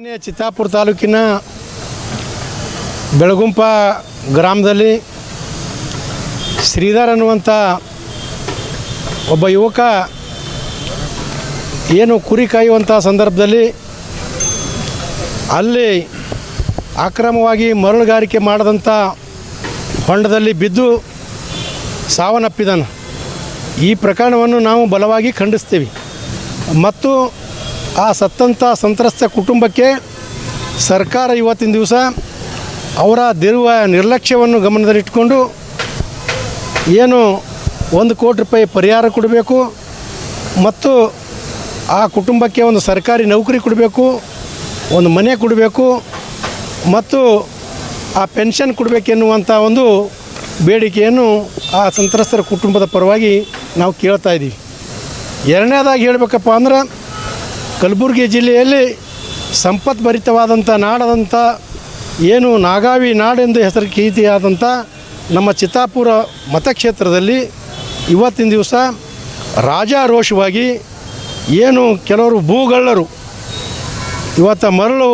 ನಿನ್ನೆ ಚಿತ್ತಾಪುರ ತಾಲೂಕಿನ ಬೆಳಗುಂಪ ಗ್ರಾಮದಲ್ಲಿ ಶ್ರೀಧರ್ ಅನ್ನುವಂಥ ಒಬ್ಬ ಯುವಕ ಏನು ಕುರಿ ಕಾಯುವಂಥ ಸಂದರ್ಭದಲ್ಲಿ ಅಲ್ಲಿ ಅಕ್ರಮವಾಗಿ ಮರಳುಗಾರಿಕೆ ಮಾಡಿದಂಥ ಹೊಂಡದಲ್ಲಿ ಬಿದ್ದು ಸಾವನ್ನಪ್ಪಿದನು. ಈ ಪ್ರಕರಣವನ್ನು ನಾವು ಬಲವಾಗಿ ಖಂಡಿಸ್ತೀವಿ. ಮತ್ತು ಆ ಸತ್ತಂಥ ಸಂತ್ರಸ್ತ ಕುಟುಂಬಕ್ಕೆ ಸರ್ಕಾರ ಇವತ್ತಿನ ದಿವಸ ಅವರ ದಿರುವ ನಿರ್ಲಕ್ಷ್ಯವನ್ನು ಗಮನದಲ್ಲಿಟ್ಟುಕೊಂಡು ಏನು ಒಂದು ಕೋಟಿ ರೂಪಾಯಿ ಪರಿಹಾರ ಕೊಡಬೇಕು ಮತ್ತು ಆ ಕುಟುಂಬಕ್ಕೆ ಒಂದು ಸರ್ಕಾರಿ ನೌಕರಿ ಕೊಡಬೇಕು, ಒಂದು ಮನೆ ಕೊಡಬೇಕು ಮತ್ತು ಆ ಪೆನ್ಷನ್ ಕೊಡಬೇಕೆನ್ನುವಂಥ ಒಂದು ಬೇಡಿಕೆಯನ್ನು ಆ ಸಂತ್ರಸ್ತರ ಕುಟುಂಬದ ಪರವಾಗಿ ನಾವು ಕೇಳ್ತಾ ಇದ್ದೀವಿ. ಎರಡನೇದಾಗಿ ಹೇಳಬೇಕಪ್ಪ ಅಂದ್ರೆ ಕಲಬುರಗಿ ಜಿಲ್ಲೆಯಲ್ಲಿ ಸಂಪತ್ಭರಿತವಾದಂಥ ನಾಡದಂಥ ಏನು ನಾಗಾವಿ ನಾಡೆಂದು ಹೆಸರು ಕೀರ್ತಿಯಾದಂಥ ನಮ್ಮ ಚಿತ್ತಾಪುರ ಮತಕ್ಷೇತ್ರದಲ್ಲಿ ಇವತ್ತಿನ ದಿವಸ ರಾಜಾರೋಷವಾಗಿ ಏನು ಕೆಲವರು ಭೂಗಳ್ಳರು, ಇವತ್ತು ಮರಳು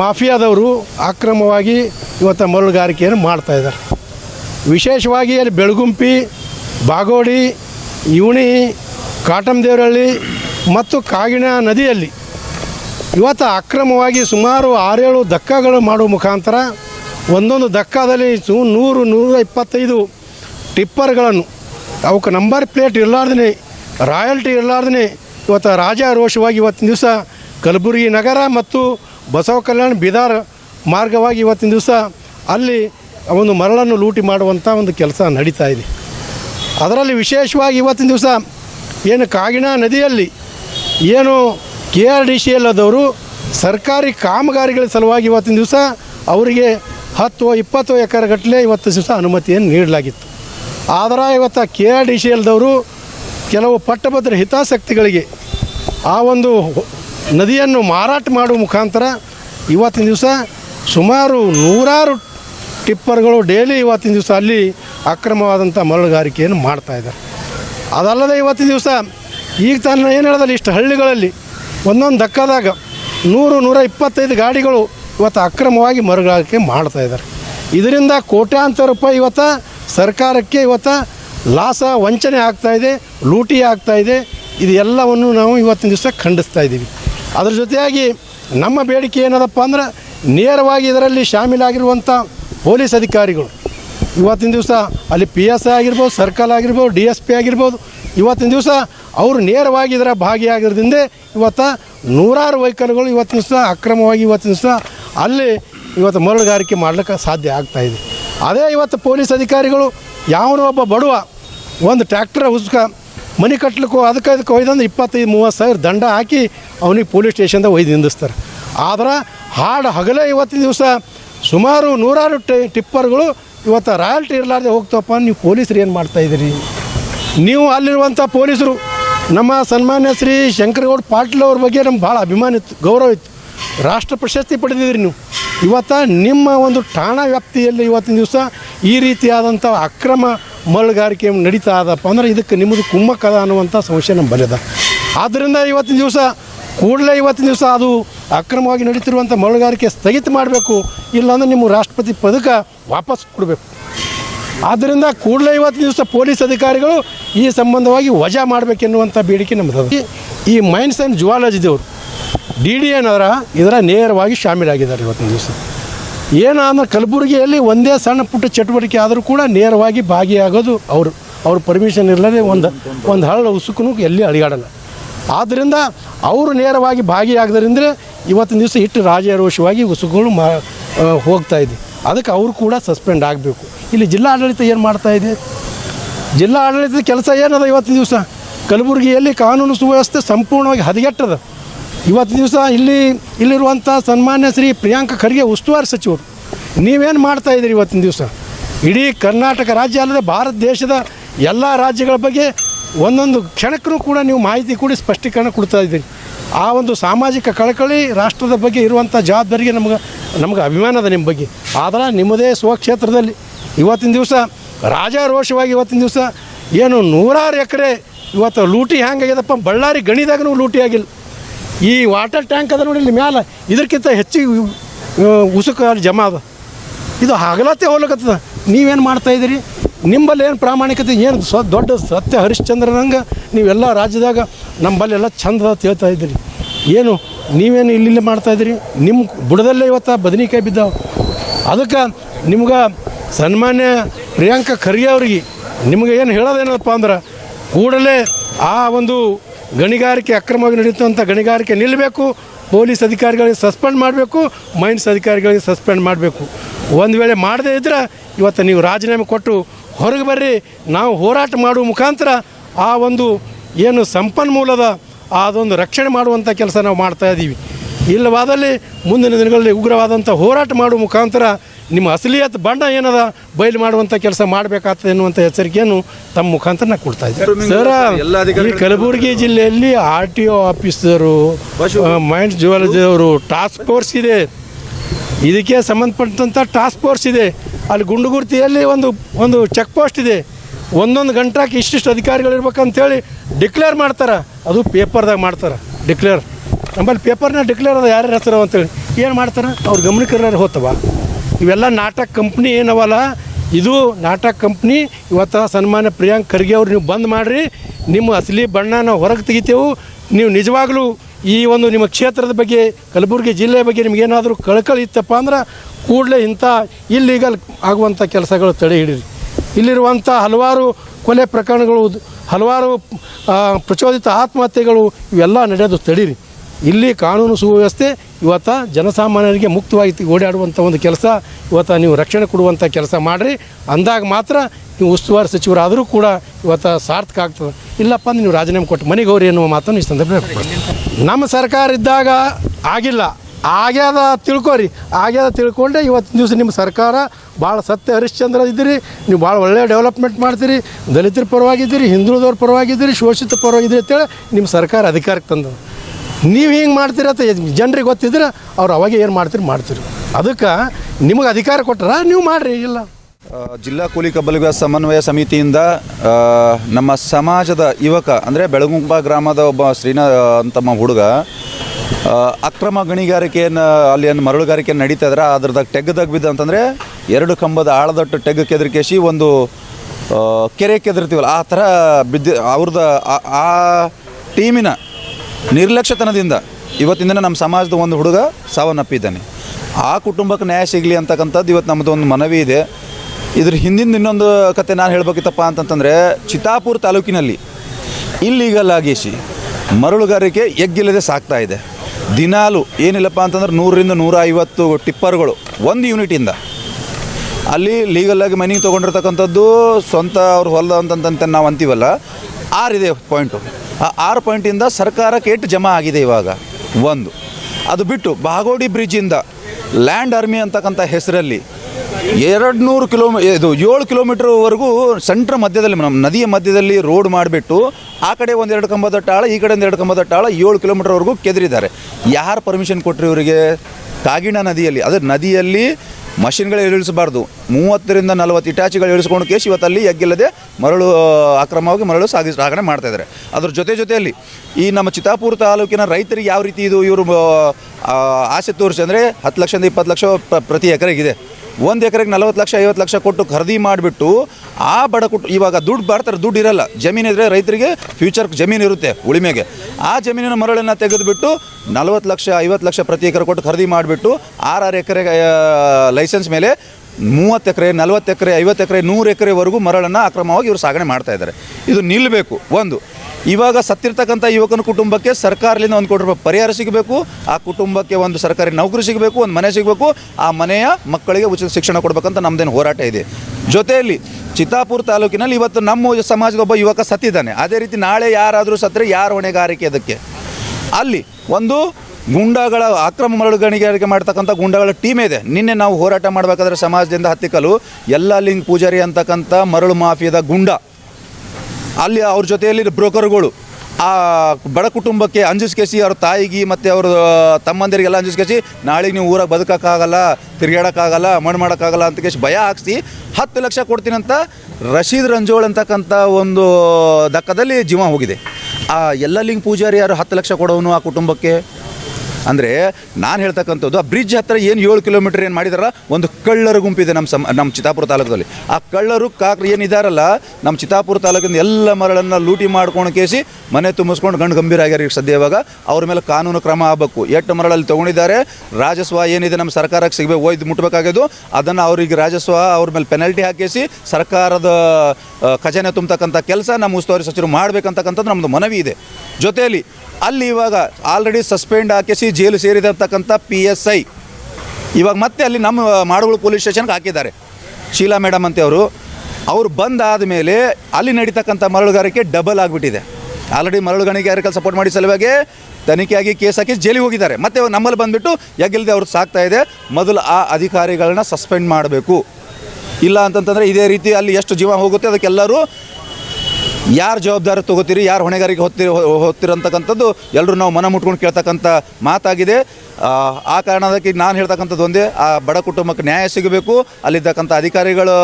ಮಾಫಿಯಾದವರು ಆಕ್ರಮವಾಗಿ ಇವತ್ತು ಮರಳುಗಾರಿಕೆಯನ್ನು ಮಾಡ್ತಾಯಿದ್ದಾರೆ ವಿಶೇಷವಾಗಿ ಅಲ್ಲಿ ಬೆಳಗುಂಪಿ, ಬಾಗೋಡಿ, ಇವಣಿ, ಕಾಟಂದೇವರಹಳ್ಳಿ ಮತ್ತು ಕಾಗಿಣ ನದಿಯಲ್ಲಿ. ಇವತ್ತು ಅಕ್ರಮವಾಗಿ ಸುಮಾರು ಆರೇಳು ದಕ್ಕಗಳು ಮಾಡುವ ಮುಖಾಂತರ ಒಂದೊಂದು ದಕ್ಕದಲ್ಲಿ ಸು ನೂರು, ನೂರ ಇಪ್ಪತ್ತೈದು ಟಿಪ್ಪರ್ಗಳನ್ನು, ಅವಕ್ಕೆ ನಂಬರ್ ಪ್ಲೇಟ್ ಇರಲಾರ್ದೇ ರಾಯಲ್ಟಿ ಇರಲಾರ್ದೇ ಇವತ್ತು ರಾಜಾರೋಷವಾಗಿ ಇವತ್ತಿನ ದಿವಸ ಕಲಬುರಗಿ ನಗರ ಮತ್ತು ಬಸವ ಕಲ್ಯಾಣ ಬಿದಾರ್ ಮಾರ್ಗವಾಗಿ ಇವತ್ತಿನ ದಿವಸ ಅಲ್ಲಿ ಒಂದು ಮರಳನ್ನು ಲೂಟಿ ಮಾಡುವಂಥ ಒಂದು ಕೆಲಸ ನಡೀತಾ ಇದೆ. ಅದರಲ್ಲಿ ವಿಶೇಷವಾಗಿ ಇವತ್ತಿನ ದಿವಸ ಏನು ಕಾಗಿಣ ನದಿಯಲ್ಲಿ ಏನು ಕೆ ಆರ್ ಡಿ ಸಿ ಸರ್ಕಾರಿ ಕಾಮಗಾರಿಗಳ ಸಲುವಾಗಿ ಇವತ್ತಿನ ದಿವಸ ಅವರಿಗೆ ಹತ್ತು, ಇಪ್ಪತ್ತು ಎಕರೆ ಗಟ್ಟಲೆ ಇವತ್ತು ದಿವಸ ಅನುಮತಿಯನ್ನು ನೀಡಲಾಗಿತ್ತು. ಆದರೆ ಇವತ್ತು ಕೆ ಆರ್ ಡಿ ಸಿ ಕೆಲವು ಪಟ್ಟಭದ್ರ ಹಿತಾಸಕ್ತಿಗಳಿಗೆ ಆ ಒಂದು ನದಿಯನ್ನು ಮಾರಾಟ ಮಾಡುವ ಮುಖಾಂತರ ಇವತ್ತಿನ ದಿವಸ ಸುಮಾರು ನೂರಾರು ಟಿಪ್ಪರ್ಗಳು ಡೈಲಿ ಇವತ್ತಿನ ದಿವಸ ಅಲ್ಲಿ ಅಕ್ರಮವಾದಂಥ ಮರಳುಗಾರಿಕೆಯನ್ನು ಮಾಡ್ತಾಯಿದ್ದಾರೆ ಅದಲ್ಲದೆ ಇವತ್ತಿನ ದಿವಸ ಈಗ ತಾನು ಏನು ಹೇಳಿದ್ರೆ ಇಷ್ಟು ಹಳ್ಳಿಗಳಲ್ಲಿ ಒಂದೊಂದು ದಕ್ಕದಾಗ ನೂರು, ನೂರ ಇಪ್ಪತ್ತೈದು ಗಾಡಿಗಳು ಇವತ್ತು ಅಕ್ರಮವಾಗಿ ಮರುಗಾರಿಕೆ ಮಾಡ್ತಾ ಇದ್ದಾರೆ. ಇದರಿಂದ ಕೋಟ್ಯಾಂತರ ರೂಪಾಯಿ ಇವತ್ತು ಸರ್ಕಾರಕ್ಕೆ ಇವತ್ತು ಲಾಸ, ವಂಚನೆ ಆಗ್ತಾಯಿದೆ ಲೂಟಿ ಆಗ್ತಾಯಿದೆ ಇದು. ಎಲ್ಲವನ್ನು ನಾವು ಇವತ್ತಿನ ದಿವಸ ಖಂಡಿಸ್ತಾ ಇದ್ದೀವಿ. ಅದ್ರ ಜೊತೆಯಾಗಿ ನಮ್ಮ ಬೇಡಿಕೆ ಏನದಪ್ಪ ಅಂದ್ರೆ ನೇರವಾಗಿ ಇದರಲ್ಲಿ ಶಾಮೀಲಾಗಿರುವಂಥ ಪೊಲೀಸ್ ಅಧಿಕಾರಿಗಳು. ಇವತ್ತಿನ ದಿವಸ ಅಲ್ಲಿ ಪಿ ಎಸ್ ಐ ಆಗಿರ್ಬೋದು, ಸರ್ಕಲ್ ಆಗಿರ್ಬೋದು ಡಿ ಎಸ್ ಪಿ ಆಗಿರ್ಬೋದು ಇವತ್ತಿನ ದಿವಸ ಅವರು ನೇರವಾಗಿ ಇದರ ಭಾಗಿಯಾಗಿರೋದ್ರಿಂದ ಇವತ್ತು ನೂರಾರು ವೆಹಿಕಲ್ಗಳು ಇವತ್ತಿನ ದಿವಸ ಅಕ್ರಮವಾಗಿ ಇವತ್ತಿನ ದಿವಸ ಅಲ್ಲಿ ಇವತ್ತು ಮರಳುಗಾರಿಕೆ ಮಾಡ್ಲಿಕ್ಕೆ ಸಾಧ್ಯ ಆಗ್ತಾಯಿದೆ ಅದೇ ಇವತ್ತು ಪೊಲೀಸ್ ಅಧಿಕಾರಿಗಳು ಯಾವನೋ ಒಬ್ಬ ಬಡವ ಒಂದು ಟ್ರ್ಯಾಕ್ಟರ್ ಉಸ್ಕ ಮನೆ ಕಟ್ಲಿಕ್ಕೂ ಅದಕ್ಕೆ ಅದಕ್ಕೆ ಒಯ್ದಂದ್ರೆ ಇಪ್ಪತ್ತೈದು ಮೂವತ್ತು ಸಾವಿರ ದಂಡ ಹಾಕಿ ಅವನಿಗೆ ಪೊಲೀಸ್ ಸ್ಟೇಷನ್ದಾಗ ಒಯ್ದು ನಿಂದಿಸ್ತಾರೆ. ಆದ್ರೆ ಹಾಡು ಹಗಲೇ ಇವತ್ತಿನ ದಿವಸ ಸುಮಾರು ನೂರಾರು ಟಿಪ್ಪರ್ಗಳು ಇವತ್ತು ರಾಯಲ್ಟಿ ಇರಲಾರ್ದೆ ಹೋಗ್ತಪ್ಪ ನೀವು ಪೊಲೀಸರು ಏನು ಮಾಡ್ತಾಯಿದ್ದೀರಿ ನೀವು ಅಲ್ಲಿರುವಂಥ ಪೊಲೀಸರು, ನಮ್ಮ ಸನ್ಮಾನ್ಯ ಶ್ರೀ ಶಂಕರಗೌಡ ಪಾಟೀಲ್ ಅವ್ರ ಬಗ್ಗೆ ನಮ್ಗೆ ಭಾಳ ಅಭಿಮಾನ ಇತ್ತು, ಗೌರವ ಇತ್ತು. ರಾಷ್ಟ್ರ ಪ್ರಶಸ್ತಿ ಪಡೆದಿದ್ದೀರಿ ನೀವು. ಇವತ್ತು ನಿಮ್ಮ ಒಂದು ಠಾಣಾ ವ್ಯಾಪ್ತಿಯಲ್ಲಿ ಇವತ್ತಿನ ದಿವಸ ಈ ರೀತಿಯಾದಂಥ ಅಕ್ರಮ ಮರಳುಗಾರಿಕೆ ನಡೀತಾ ಅದಪ್ಪ ಅಂದ್ರೆ ಇದಕ್ಕೆ ನಿಮ್ಮದು ಕುಮ್ಮಕ್ಕದ ಅನ್ನುವಂಥ ಸಂಶಯ ನಮ್ಮ ಬರೆದ ಆದ್ದರಿಂದ ಇವತ್ತಿನ ದಿವಸ ಕೂಡಲೇ ಇವತ್ತಿನ ದಿವಸ ಅದು ಅಕ್ರಮವಾಗಿ ನಡೀತಿರುವಂಥ ಮರಳುಗಾರಿಕೆ ಸ್ಥಗಿತ ಮಾಡಬೇಕು, ಇಲ್ಲಾಂದ್ರೆ ನಿಮ್ಮ ರಾಷ್ಟ್ರಪತಿ ಪದಕ ವಾಪಸ್ ಕೊಡಬೇಕು. ಆದ್ದರಿಂದ ಕೂಡಲೇ ಇವತ್ತು ದಿವಸ ಪೊಲೀಸ್ ಅಧಿಕಾರಿಗಳು ಈ ಸಂಬಂಧವಾಗಿ ವಜಾ ಮಾಡಬೇಕೆನ್ನುವಂಥ ಬೇಡಿಕೆ ನಮ್ಮದು. ಈ- ಮೈನ್ಸ್ ಆ್ಯಂಡ್ ಜುವಾಲಜಿದವರು, ಡಿ ಡಿ ಎನವರ ಇದರ ನೇರವಾಗಿ ಶಾಮೀಲಾಗಿದ್ದಾರೆ ಇವತ್ತಿನ ದಿವಸ. ಏನಂದ್ರೆ ಕಲಬುರಗಿಯಲ್ಲಿ ಒಂದೇ ಸಣ್ಣ ಪುಟ್ಟ ಚಟುವಟಿಕೆ ಆದರೂ ಕೂಡ ನೇರವಾಗಿ ಭಾಗಿಯಾಗೋದು ಅವರು. ಅವ್ರ ಪರ್ಮಿಷನ್ ಇಲ್ಲದೆ ಒಂದು ಒಂದು ಹಳ್ಳ ಉಸುಕು ಎಲ್ಲಿ ಅಳಿಗಾಡಲ್ಲ ಆದ್ದರಿಂದ ಅವರು ನೇರವಾಗಿ ಭಾಗಿಯಾಗದರಿಂದ ಇವತ್ತಿನ ದಿವಸ ಇಟ್ಟು ರಾಜಾರೋಷವಾಗಿ ಉಸುಕುಗಳು ಮಾ ಹೋಗ್ತಾ ಇದೆ. ಅದಕ್ಕೆ ಅವರು ಕೂಡ ಸಸ್ಪೆಂಡ್ ಆಗಬೇಕು. ಇಲ್ಲಿ ಜಿಲ್ಲಾ ಆಡಳಿತ ಏನು ಮಾಡ್ತಾ ಇದೆ? ಜಿಲ್ಲಾ ಆಡಳಿತದ ಕೆಲಸ ಏನದ ಇವತ್ತಿನ ದಿವಸ? ಕಲಬುರಗಿಯಲ್ಲಿ ಕಾನೂನು ಸುವ್ಯವಸ್ಥೆ ಸಂಪೂರ್ಣವಾಗಿ ಹದಗೆಟ್ಟದ. ಇವತ್ತಿನ ದಿವಸ ಇಲ್ಲಿ, ಇಲ್ಲಿರುವಂಥ ಸನ್ಮಾನ್ಯ ಶ್ರೀ ಪ್ರಿಯಾಂಕ ಖರ್ಗೆ ಉಸ್ತುವಾರಿ ಸಚಿವರು. ನೀವೇನು ಮಾಡ್ತಾ ಇದ್ದೀರಿ ಇವತ್ತಿನ ದಿವಸ? ಇಡೀ ಕರ್ನಾಟಕ ರಾಜ್ಯ ಅಲ್ಲದೆ ಭಾರತ ದೇಶದ ಎಲ್ಲ ರಾಜ್ಯಗಳ ಬಗ್ಗೆ ಒಂದೊಂದು ಕ್ಷಣಕ್ಕೂ ಕೂಡ ನೀವು ಮಾಹಿತಿ ಕೂಡಿ, ಸ್ಪಷ್ಟೀಕರಣ ಕೊಡ್ತಾ ಇದ್ದೀರಿ. ಆ ಒಂದು ಸಾಮಾಜಿಕ ಕಳಕಳಿ ರಾಷ್ಟ್ರದ ಬಗ್ಗೆ ಇರುವಂಥ ಜವಾಬ್ದಾರಿಗೆ ನಮ್ಗೆ ನಮ್ಗೆ ಅಭಿಮಾನ ಅದ ನಿಮ್ಮ ಬಗ್ಗೆ. ಆದರೆ ನಿಮ್ಮದೇ ಸ್ವಕ್ಷೇತ್ರದಲ್ಲಿ ಇವತ್ತಿನ ದಿವಸ ರಾಜಾರೋಷವಾಗಿ ಇವತ್ತಿನ ದಿವಸ ಏನು ನೂರಾರು ಎಕರೆ ಇವತ್ತು ಲೂಟಿ ಹ್ಯಾಂಗಾಗ್ಯದಪ್ಪ. ಬಳ್ಳಾರಿ ಗಣಿದಾಗೂ ಲೂಟಿ ಆಗಿಲ್ಲ. ಈ ವಾಟರ್ ಟ್ಯಾಂಕ್ ಅದ ನೋಡಿ ಇಲ್ಲಿ ಮ್ಯಾಲ ಇದಕ್ಕಿಂತ ಹೆಚ್ಚು ಉಸುಕ ಜಮಾ ಅದ. ಇದು ಹಗಲತ್ತೆ ಹೋಗ್ಲಕತ್ತದ. ನೀವೇನು ಮಾಡ್ತಾ ಇದ್ದೀರಿ? ನಿಂಬಲ್ಲಿ ಏನು ಪ್ರಾಮಾಣಿಕತೆ, ಏನು ಸ್ವ ದೊಡ್ಡ ಸತ್ಯ ಹರಿಶ್ಚಂದ್ರನಂಗೆ ನೀವೆಲ್ಲ ರಾಜ್ಯದಾಗ ನಮ್ಮಲ್ಲಿ ಎಲ್ಲ ಚಂದ ಹೇಳ್ತಾ ಇದ್ದೀರಿ. ಏನು, ನೀವೇನು ಇಲ್ಲಿ ಮಾಡ್ತಾ ಇದ್ದೀರಿ? ನಿಮ್ಮ ಬುಡದಲ್ಲೇ ಇವತ್ತು ಬದನಿಕಾಯಿ ಬಿದ್ದಾವೆ. ಅದಕ್ಕೆ ನಿಮ್ಗೆ ಸನ್ಮಾನ್ಯ ಪ್ರಿಯಾಂಕಾ ಖರ್ಗೆ ಅವ್ರಿಗೆ ನಿಮ್ಗೆ ಏನು ಹೇಳೋದೇನಪ್ಪ ಅಂದ್ರೆ, ಕೂಡಲೇ ಆ ಒಂದು ಗಣಿಗಾರಿಕೆ ಅಕ್ರಮವಾಗಿ ನಡೆಯುತ್ತಂಥ ಗಣಿಗಾರಿಕೆ ನಿಲ್ಲಬೇಕು ಪೊಲೀಸ್ ಅಧಿಕಾರಿಗಳಿಗೆ ಸಸ್ಪೆಂಡ್ ಮಾಡಬೇಕು, ಮೈನ್ಸ್ ಅಧಿಕಾರಿಗಳಿಗೆ ಸಸ್ಪೆಂಡ್ ಮಾಡಬೇಕು. ಒಂದು ವೇಳೆ ಮಾಡದೇ ಇದ್ರೆ ಇವತ್ತು ನೀವು ರಾಜೀನಾಮೆ ಕೊಟ್ಟು ಹೊರಗೆ ಬರ್ರಿ ನಾವು ಹೋರಾಟ ಮಾಡುವ ಮುಖಾಂತರ ಆ ಒಂದು ಏನು ಸಂಪನ್ಮೂಲದ ಅದೊಂದು ರಕ್ಷಣೆ ಮಾಡುವಂಥ ಕೆಲಸ ನಾವು ಮಾಡ್ತಾ ಇದ್ದೀವಿ. ಇಲ್ಲವಾದಲ್ಲಿ ಮುಂದಿನ ದಿನಗಳಲ್ಲಿ ಉಗ್ರವಾದಂಥ ಹೋರಾಟ ಮಾಡುವ ಮುಖಾಂತರ ನಿಮ್ಮ ಅಸಲಿಯತ್ ಬಣ್ಣ ಏನದ ಬಯಲು ಮಾಡುವಂಥ ಕೆಲಸ ಮಾಡಬೇಕಾಗ್ತದೆ ಎನ್ನುವಂಥ ಎಚ್ಚರಿಕೆಯನ್ನು ತಮ್ಮ ಮುಖಾಂತರ ನಾವು ಕೊಡ್ತಾ ಇದ್ದೀವಿ. ಸರ ಈ ಕಲಬುರಗಿ ಜಿಲ್ಲೆಯಲ್ಲಿ R T O officer mines geology ಅವರು ಟಾಸ್ಕ್ ಫೋರ್ಸ್ ಇದೆ. ಇದಕ್ಕೆ ಸಂಬಂಧಪಟ್ಟಂಥ ಟಾಸ್ಕ್ ಫೋರ್ಸ್ ಇದೆ. ಅಲ್ಲಿ ಗುಂಡುಗುರ್ತಿಯಲ್ಲಿ ಒಂದು ಒಂದು ಚೆಕ್ ಪೋಸ್ಟ್ ಇದೆ. ಒಂದೊಂದು ಗಂಟಾಕ್ಕೆ ಇಷ್ಟಿಷ್ಟು ಅಧಿಕಾರಿಗಳು ಇರ್ಬೇಕಂತೇಳಿ ಡಿಕ್ಲೇರ್ ಮಾಡ್ತಾರೆ. ಅದು ಪೇಪರ್ದಾಗ ಮಾಡ್ತಾರೆ. ಡಿಕ್ಲೇರ್ ನಮ್ಮಲ್ಲಿ ಪೇಪರ್ನ ಡಿಕ್ಲೇರ್ ಅದ, ಯಾರ್ಯಾರ ಹೆಸರು ಅಂತೇಳಿ. ಏನು ಮಾಡ್ತಾರೆ? ಅವ್ರ ಗಮನಕ್ಕೆ ಹೋತವ ಇವೆಲ್ಲ ನಾಟಕ ಕಂಪ್ನಿ ಏನವಲ್ಲ? ಇದು ನಾಟಕ ಕಂಪ್ನಿ ಇವತ್ತು ಸನ್ಮಾನ್ಯ ಪ್ರಿಯಾಂಕ್ ಖರ್ಗೆ ಅವ್ರು ನೀವು ಬಂದ್ ಮಾಡಿರಿ. ನಿಮ್ಮ ಅಸಲಿ ಬಣ್ಣ ನಾವು ಹೊರಗೆ ತೆಗಿತೇವೆ. ನೀವು ನಿಜವಾಗ್ಲೂ ಈ ಒಂದು ನಿಮ್ಮ ಕ್ಷೇತ್ರದ ಬಗ್ಗೆ, ಕಲಬುರಗಿ ಜಿಲ್ಲೆ ಬಗ್ಗೆ ನಿಮಗೇನಾದರೂ ಕಳಕಳಿ ಇತ್ತಪ್ಪ ಅಂದ್ರೆ ಕೂಡಲೇ ಇಂಥ ಇಲ್ಲೀಗಲ್ ಆಗುವಂಥ ಕೆಲಸಗಳು ತಡೆ ಹಿಡೀರಿ. ಇಲ್ಲಿರುವಂಥ ಹಲವಾರು ಕೊಲೆ ಪ್ರಕರಣಗಳು, ಹಲವಾರು ಪ್ರಚೋದಿತ ಆತ್ಮಹತ್ಯೆಗಳು ಇವೆಲ್ಲ ನಡೆಯೋದು ತಡೀರಿ. ಇಲ್ಲಿ ಕಾನೂನು ಸುವ್ಯವಸ್ಥೆ ಇವತ್ತು ಜನಸಾಮಾನ್ಯರಿಗೆ ಮುಕ್ತವಾಗಿ ಓಡಾಡುವಂಥ ಒಂದು ಕೆಲಸ, ಇವತ್ತು ನೀವು ರಕ್ಷಣೆ ಕೊಡುವಂಥ ಕೆಲಸ ಮಾಡಿರಿ. ಅಂದಾಗ ಮಾತ್ರ ನೀವು ಉಸ್ತುವಾರಿ ಸಚಿವರಾದರೂ ಕೂಡ ಇವತ್ತು ಸಾರ್ಥಕ ಆಗ್ತದೆ. ಇಲ್ಲಪ್ಪ ಅಂದ್ರೆ ನೀವು ರಾಜೀನಾಮೆ ಕೊಟ್ಟು ಮನೆಗೆ ಹೋಗ್ರಿ ಎನ್ನುವ ಮಾತನ್ನು ಈ ಸಂದರ್ಭದಲ್ಲಿ ನಮ್ಮ ಸರ್ಕಾರ ಇದ್ದಾಗ ಆಗಿಲ್ಲ. ಆಗ್ಯಾದ ತಿಳ್ಕೊರಿ ಆಗ್ಯಾದ ತಿಳ್ಕೊಂಡೆ ಇವತ್ತಿನ ದಿವಸ ನಿಮ್ಮ ಸರ್ಕಾರ ಭಾಳ ಸತ್ಯ ಹರಿಶ್ಚಂದ್ರ ಇದ್ದೀರಿ. ನೀವು ಭಾಳ ಒಳ್ಳೆಯ ಡೆವಲಪ್ಮೆಂಟ್ ಮಾಡ್ತೀರಿ. ದಲಿತರ ಪರವಾಗಿದ್ದೀರಿ, ಹಿಂದುಳಿದವ್ರ ಪರವಾಗಿದ್ದೀರಿ, ಶೋಷಿತ ಪರವಾಗಿದ್ದೀರಿ ಅಂತೇಳಿ ನಿಮ್ಮ ಸರ್ಕಾರ ಅಧಿಕಾರಕ್ಕೆ ತಂದ ನೀವು ಹಿಂಗೆ ಮಾಡ್ತೀರ ಅಂತ ಜನರಿಗೆ ಗೊತ್ತಿದ್ರೆ ಅವ್ರು ಅವಾಗೇ ಏನು ಮಾಡ್ತೀರಿ ಮಾಡ್ತೀರಿ. ಅದಕ್ಕೆ ನಿಮಗೆ ಅಧಿಕಾರ ಕೊಟ್ಟರ ನೀವು ಮಾಡಿರಿ, ಇಲ್ಲ. ಜಿಲ್ಲಾ ಕೂಲಿ ಕಬ್ಬಲಿಗ ಸಮನ್ವಯ ಸಮಿತಿಯಿಂದ ನಮ್ಮ ಸಮಾಜದ ಯುವಕ, ಅಂದರೆ ಬೆಳಗುಂಬ ಗ್ರಾಮದ ಒಬ್ಬ ಶ್ರೀನಾ ಅಂತಮ್ಮ ಹುಡುಗ ಅಕ್ರಮ ಗಣಿಗಾರಿಕೆಯನ್ನು, ಅಲ್ಲಿ ಏನು ಮರಳುಗಾರಿಕೆ ನಡೀತಾ ಇದ್ರೆ ಅದ್ರದಾಗ ಟೆಗ್ದಾಗ ಬಿದ್ದ ಅಂತಂದರೆ ಎರಡು ಕಂಬದ ಆಳದಟ್ಟು ಟೆಗ್ ಕೆದರಿಕೇಸಿ ಒಂದು ಕೆರೆ ಕೆದರ್ತೀವಲ್ಲ, ಆ ಥರ ಬಿದ್ದು, ಅವ್ರದ್ದು ಆ ಟೀಮಿನ ನಿರ್ಲಕ್ಷ್ಯತನದಿಂದ ಇವತ್ತಿನ ನಮ್ಮ ಸಮಾಜದ ಒಂದು ಹುಡುಗ ಸಾವನ್ನಪ್ಪಿದ್ದಾನೆ. ಆ ಕುಟುಂಬಕ್ಕೆ ನ್ಯಾಯ ಸಿಗಲಿ ಅಂತಕ್ಕಂಥದ್ದು ಇವತ್ತು ನಮ್ಮದು ಒಂದು ಮನವಿ ಇದೆ. ಇದ್ರ ಹಿಂದಿನ ಇನ್ನೊಂದು ಕತೆ ನಾನು ಹೇಳಬೇಕಿತ್ತಪ್ಪ ಅಂತಂತಂದರೆ ಚಿತ್ತಾಪುರ ತಾಲೂಕಿನಲ್ಲಿ ಇಲ್ಲೀಗಲ್ ಆಗೇಶಿ ಮರಳುಗಾರಿಕೆ ಎಗ್ಗಿಲ್ಲದೆ ಸಾಕ್ತಾ ಇದೆ. ದಿನಾಲು ಏನಿಲ್ಲಪ್ಪ ಅಂತಂದ್ರೆ ನೂರರಿಂದ ನೂರ ಐವತ್ತು ಟಿಪ್ಪರ್ಗಳು ಒಂದು ಯೂನಿಟಿಂದ. ಅಲ್ಲಿ ಲೀಗಲಾಗಿ ಮೈನಿಂಗ್ ತೊಗೊಂಡಿರ್ತಕ್ಕಂಥದ್ದು ಸ್ವಂತ ಅವ್ರ ಹೊಲದ ಅಂತಂತ ನಾವು ಅಂತೀವಲ್ಲ, ಆರಿದೆ ಪಾಯಿಂಟು ಆ ಆರು ಪಾಯಿಂಟಿಂದ ಸರ್ಕಾರಕ್ಕೆ ಎಷ್ಟು ಜಮಾ ಆಗಿದೆ ಇವಾಗ? ಒಂದು. ಅದು ಬಿಟ್ಟು ಬಾಗೋಡಿ ಬ್ರಿಡ್ಜಿಂದ ಲ್ಯಾಂಡ್ ಆರ್ಮಿ ಅಂತಕ್ಕಂಥ ಹೆಸರಲ್ಲಿ ಎರಡು ನೂರು ಕಿಲೋಮೀ ಇದು ಏಳು ಕಿಲೋಮೀಟ್ರ್ವರೆಗೂ ಸೆಂಟ್ರ್ ಮಧ್ಯದಲ್ಲಿ, ನಮ್ಮ ನದಿಯ ಮಧ್ಯದಲ್ಲಿ ರೋಡ್ ಮಾಡಿಬಿಟ್ಟು ಆ ಕಡೆ ಒಂದೆರಡು ಕಂಬದ ಟಾಳ, ಈ ಕಡೆ ಒಂದೆರಡು ಕಂಬದ ಟಾಳ ಏಳು ಕಿಲೋಮೀಟ್ರ್ವರೆಗೂ ಕೆದರಿದ್ದಾರೆ. ಯಾರು ಪರ್ಮಿಷನ್ ಕೊಟ್ಟರು ಇವರಿಗೆ? ಕಾಗಿಣ ನದಿಯಲ್ಲಿ, ಅದೇ ನದಿಯಲ್ಲಿ ಮಷಿನ್ಗಳು ಇಳಿಸಬಾರ್ದು. ಮೂವತ್ತರಿಂದ ನಲವತ್ತು ಇಟಾಚಿಗಳು ಇಳಿಸ್ಕೊಂಡು ಕೇಶ್ ಇವತ್ತಲ್ಲಿ ಎಗ್ಗಿಲ್ಲದೆ ಮರಳು ಅಕ್ರಮವಾಗಿ ಮರಳು ಸಾಗಿ, ಸಾಗಣೆ ಮಾಡ್ತಾ ಅದ್ರ ಜೊತೆ ಜೊತೆಯಲ್ಲಿ ಈ ನಮ್ಮ ಚಿತ್ತಾಪುರ ತಾಲೂಕಿನ ರೈತರಿಗೆ ಯಾವ ರೀತಿ ಇದು ಇವರು ಆಸೆ ತೋರಿಸಿ ಅಂದರೆ ಹತ್ತು ಲಕ್ಷದಿಂದ ಇಪ್ಪತ್ತು ಲಕ್ಷ ಪ್ರ- ಪ್ರತಿ ಎಕರೆಗಿದೆ. ಒಂದು ಎಕರೆಗೆ ನಲವತ್ತು ಲಕ್ಷ, ಐವತ್ತು ಲಕ್ಷ ಕೊಟ್ಟು ಖರೀದಿ ಮಾಡಿಬಿಟ್ಟು ಆ ಬಡ ಕುಟ್ ಇವಾಗ ದುಡ್ಡು ಬರ್ತಾರೆ ದುಡ್ಡು ಇರಲ್ಲ. ಜಮೀನು ಇದ್ದರೆ ರೈತರಿಗೆ ಫ್ಯೂಚರ್ ಜಮೀನು ಇರುತ್ತೆ ಉಳಿಮೆಗೆ. ಆ ಜಮೀನಿನ ಮರಳನ್ನು ತೆಗೆದುಬಿಟ್ಟು ನಲವತ್ತು ಲಕ್ಷ, ಐವತ್ತು ಲಕ್ಷ ಪ್ರತಿ ಎಕರೆ ಕೊಟ್ಟು ಖರೀದಿ ಮಾಡಿಬಿಟ್ಟು ಆರಾರು ಎಕರೆ ಲೈಸೆನ್ಸ್ ಮೇಲೆ ಮೂವತ್ತು ಎಕರೆ, ನಲವತ್ತು ಎಕರೆ, ಐವತ್ತು ಎಕರೆ, ನೂರು ಎಕರೆವರೆಗೂ ಮರಳನ್ನು ಅಕ್ರಮವಾಗಿ ಇವರು ಸಾಗಣೆ ಮಾಡ್ತಾ ಇದ್ದಾರೆ. ಇದು ನಿಲ್ಲಬೇಕು ಒಂದು. ಇವಾಗ ಸತ್ತಿರ್ತಕ್ಕಂಥ ಯುವಕನ ಕುಟುಂಬಕ್ಕೆ ಸರ್ಕಾರದಿಂದ ಒಂದು ಕೋಟಿ ರೂಪಾಯಿ ಪರಿಹಾರ ಸಿಗಬೇಕು. ಆ ಕುಟುಂಬಕ್ಕೆ ಒಂದು ಸರ್ಕಾರಿ ನೌಕರಿ ಸಿಗಬೇಕು, ಒಂದು ಮನೆ ಸಿಗಬೇಕು. ಆ ಮನೆಯ ಮಕ್ಕಳಿಗೆ ಉಚಿತ ಶಿಕ್ಷಣ ಕೊಡಬೇಕಂತ ನಮ್ಮದೇನು ಹೋರಾಟ ಇದೆ. ಜೊತೆಯಲ್ಲಿ ಚಿತ್ತಾಪುರ ತಾಲೂಕಿನಲ್ಲಿ ಇವತ್ತು ನಮ್ಮ ಸಮಾಜದ ಒಬ್ಬ ಯುವಕ ಸತ್ತಿದ್ದಾನೆ. ಅದೇ ರೀತಿ ನಾಳೆ ಯಾರಾದರೂ ಸತ್ತರೆ ಯಾರು ಹೊಣೆಗಾರಿಕೆ ಅದಕ್ಕೆ? ಅಲ್ಲಿ ಒಂದು ಗುಂಡಗಳ ಅಕ್ರಮ ಮರಳು ಗಣಿಗಾರಿಕೆ ಮಾಡ್ತಕ್ಕಂಥ ಗುಂಡಗಳ ಟೀಮ್ ಇದೆ. ನಿನ್ನೆ ನಾವು ಹೋರಾಟ ಮಾಡಬೇಕಾದ್ರೆ ಸಮಾಜದಿಂದ ಹತ್ತಿಕ್ಕಲು ಎಲ್ಲ ಲಿಂಗ್ ಪೂಜಾರಿ ಅಂತಕ್ಕಂಥ ಮರಳು ಮಾಫಿಯಾದ ಗುಂಡ. ಅಲ್ಲಿ ಅವ್ರ ಜೊತೆಯಲ್ಲಿ ಬ್ರೋಕರ್ಗಳು, ಆ ಬಡ ಕುಟುಂಬಕ್ಕೆ ಅಂಜಿಸ್ಕೇಸಿ ಅವ್ರ ತಾಯಿಗೆ ಮತ್ತು ಅವ್ರ ತಮ್ಮಂದಿರಿಗೆಲ್ಲ ಅಂಜಿಸ್ಕೇಸಿ ನಾಳೆಗೆ ನೀವು ಊರಾಗ ಬದುಕೋಕ್ಕಾಗಲ್ಲ ತಿರುಗಾಡೋಕ್ಕಾಗಲ್ಲ ಮಣ್ಣು ಮಾಡೋಕ್ಕಾಗಲ್ಲ ಅಂತ ಕೇಸಿ ಭಯ ಹಾಕ್ಸಿ ಹತ್ತು ಲಕ್ಷ ಕೊಡ್ತೀನಂತ ರಶೀದ್ ರಂಜೋಳ್ ಅಂತಕ್ಕಂಥ ಒಂದು ದಕ್ಕದಲ್ಲಿ ಜೀವ ಹೋಗಿದೆ. ಆ, ಎಲ್ಲ ಲಿಂಗ್ ಪೂಜಾರಿ ಯಾರು ಹತ್ತು ಲಕ್ಷ ಕೊಡೋನು ಆ ಕುಟುಂಬಕ್ಕೆ. ಅಂದರೆ ನಾನು ಹೇಳ್ತಕ್ಕಂಥದ್ದು ಆ ಬ್ರಿಡ್ಜ್ ಹತ್ತಿರ ಏನು ಏಳು ಕಿಲೋಮೀಟರ್ ಏನು ಮಾಡಿದಾರ ಒಂದು ಕಳ್ಳರ ಗುಂಪಿದೆ ನಮ್ಮ ಸಮ ನಮ್ಮ ಚಿತ್ತಾಪುರ ತಾಲೂಕಲ್ಲಿ. ಆ ಕಳ್ಳರು ಕಾಕ್ರು ಏನಿದಾರಲ್ಲ ನಮ್ಮ ಚಿತ್ತಾಪುರ ತಾಲೂಕಿನ ಎಲ್ಲ ಮರಳನ್ನು ಲೂಟಿ ಮಾಡ್ಕೊಂಡು ಕೇಸಿ ಮನೆ ತುಂಬಿಸ್ಕೊಂಡು ಗಂಡು ಗಂಭೀರ ಆಗ್ಯಾರ ಈಗ ಸದ್ಯ ಇವಾಗ ಅವ್ರ ಮೇಲೆ ಕಾನೂನು ಕ್ರಮ ಆಗಬೇಕು. ಎಷ್ಟು ಮರಳಲ್ಲಿ ತೊಗೊಂಡಿದ್ದಾರೆ, ರಾಜಸ್ವ ಏನಿದೆ ನಮ್ಮ ಸರ್ಕಾರಕ್ಕೆ ಸಿಗಬೇಕು, ಒಯ್ದು ಮುಟ್ಟಬೇಕಾಗ್ಯದು ಅದನ್ನು ಅವ್ರಿಗೆ ರಾಜಸ್ವ ಅವ್ರ ಮೇಲೆ ಪೆನಲ್ಟಿ ಹಾಕೇಸಿ ಸರ್ಕಾರದ ಖಜಾನೆ ತುಂಬತಕ್ಕಂಥ ಕೆಲಸ ನಮ್ಮ ಉಸ್ತುವಾರಿ ಸಚಿವರು ಮಾಡಬೇಕಂತಕ್ಕಂಥದ್ದು ನಮ್ಮದು ಮನವಿ ಇದೆ. ಜೊತೆಯಲ್ಲಿ ಅಲ್ಲಿ ಇವಾಗ ಆಲ್ರೆಡಿ ಸಸ್ಪೆಂಡ್ ಹಾಕಿಸಿ ಜೈಲು ಸೇರಿದಂತಕ್ಕಂಥ ಪಿ ಎಸ್ ಐ ಇವಾಗ ಮತ್ತೆ ಅಲ್ಲಿ ನಮ್ಮ ಮಾಡುಗಳು ಪೊಲೀಸ್ ಸ್ಟೇಷನ್ಗೆ ಹಾಕಿದ್ದಾರೆ. ಶೀಲಾ ಮೇಡಮ್ ಅಂತ ಅವರು. ಬಂದಾದ ಮೇಲೆ ಅಲ್ಲಿ ನಡೀತಕ್ಕಂಥ ಮರಳುಗಾರಿಕೆ ಡಬಲ್ ಆಗಿಬಿಟ್ಟಿದೆ. ಆಲ್ರೆಡಿ ಮರಳು ಗಣಿಗಾರಿಕೆ ಸಪೋರ್ಟ್ ಮಾಡಿ ಸಲುವಾಗಿ ತನಿಖೆಯಾಗಿ ಕೇಸ್ ಹಾಕಿ ಜೈಲಿಗೆ ಹೋಗಿದ್ದಾರೆ. ಮತ್ತೆ ನಮ್ಮಲ್ಲಿ ಬಂದುಬಿಟ್ಟು ಯಾಕಿಲ್ಲದೆ ಅವ್ರು ಸಾಕ್ತಾ ಇದೆ. ಮೊದಲು ಆ ಅಧಿಕಾರಿಗಳನ್ನ ಸಸ್ಪೆಂಡ್ ಮಾಡಬೇಕು. ಇಲ್ಲ ಅಂತಂತಂದರೆ ಇದೇ ರೀತಿ ಅಲ್ಲಿ ಎಷ್ಟು ಜೀವ ಹೋಗುತ್ತೆ ಅದಕ್ಕೆಲ್ಲರೂ ಯಾರು ಜವಾಬ್ದಾರಿ ತಗೋತೀರಿ ಯಾರು ಹೊಣೆಗಾರಿಕೆ ಹೊತ್ತೀರಿ ಹೊತ್ತಿರಂತಕ್ಕಂಥದ್ದು ಎಲ್ಲರೂ ನಾವು ಮನ ಮುಟ್ಕೊಂಡು ಕೇಳ್ತಕ್ಕಂಥ ಮಾತಾಗಿದೆ. ಆ, ಕಾರಣದಕ್ಕೆ ನಾನು ಹೇಳ್ತಕ್ಕಂಥದ್ದು ಒಂದೇ ಆ ಬಡ ಕುಟುಂಬಕ್ಕೆ ನ್ಯಾಯ ಸಿಗಬೇಕು ಅಲ್ಲಿದ್ದಕ್ಕಂಥ ಅಧಿಕಾರಿಗಳು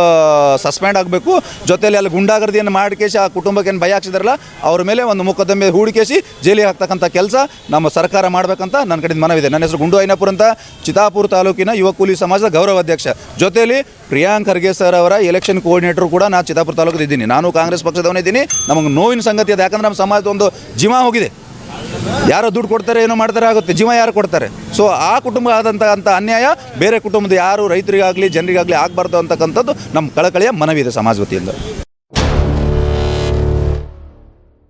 ಸಸ್ಪೆಂಡ್ ಆಗಬೇಕು ಜೊತೆಯಲ್ಲಿ ಅಲ್ಲಿ ಗುಂಡಾಗರ್ದಿಯನ್ನು ಮಾಡಿಕೇಸಿ ಆ ಕುಟುಂಬಕ್ಕೆ ಏನು ಭಯ ಹಾಕ್ಸಿದಾರಲ್ಲ ಅವ್ರ ಮೇಲೆ ಒಂದು ಮೊಕದ್ದಮೆ ಹೂಡಿಕೇಸಿ ಜೈಲಿಗೆ ಹಾಕ್ತಕ್ಕಂಥ ಕೆಲಸ ನಮ್ಮ ಸರ್ಕಾರ ಮಾಡಬೇಕಂತ ನನ್ನ ಕಡೆಯಿಂದ ಮನವಿದೆ ನನ್ನ ಹೆಸರು ಗುಂಡು ಐನಾಪುರ ಅಂತ ಚಿತಾಪುರ ತಾಲೂಕಿನ ಯುವ ಕೂಲಿ ಸಮಾಜದ ಗೌರವ ಅಧ್ಯಕ್ಷ. ಜೊತೆಯಲ್ಲಿ ಪ್ರಿಯಾಂಕ್ ಖರ್ಗೆ ಸರ್ ಅವರ ಎಲೆಕ್ಷನ್ ಕೋಆರ್ಡಿನೇಟರ್ ಕೂಡ ನಾನು ಚಿತಾಪುರ ತಾಲೂಕದ ಇದ್ದೀನಿ ನಾನು ಕಾಂಗ್ರೆಸ್ ಪಕ್ಷದವನಿದ್ದೀನಿ ನಮಗೆ ನೋವಿನ ಸಂಗತಿ ಅದು ಯಾಕಂದ್ರೆ ನಮ್ಮ ಸಮಾಜದ ಒಂದು ಜೀವ ಹೋಗಿದೆ. ಯಾರೋ ದುಡ್ಡು ಕೊಡ್ತಾರೆ, ಏನೋ ಮಾಡ್ತಾರೆ, ಆಗುತ್ತೆ. ಜೀವ ಯಾರು ಕೊಡ್ತಾರೆ? ಸೊ ಆ ಕುಟುಂಬ ಆದಂಥ ಅನ್ಯಾಯ, ಬೇರೆ ಕುಟುಂಬದ ಯಾರು ರೈತರಿಗಾಗಲಿ, ಜನರಿಗಾಗಲಿ ಆಗಬಾರ್ದು ಅಂತಕ್ಕಂಥದ್ದು ನಮ್ಮ ಕಳಕಳಿಯ ಮನವಿ ಇದೆ ಸಮಾಜ ವತಿಯಿಂದ.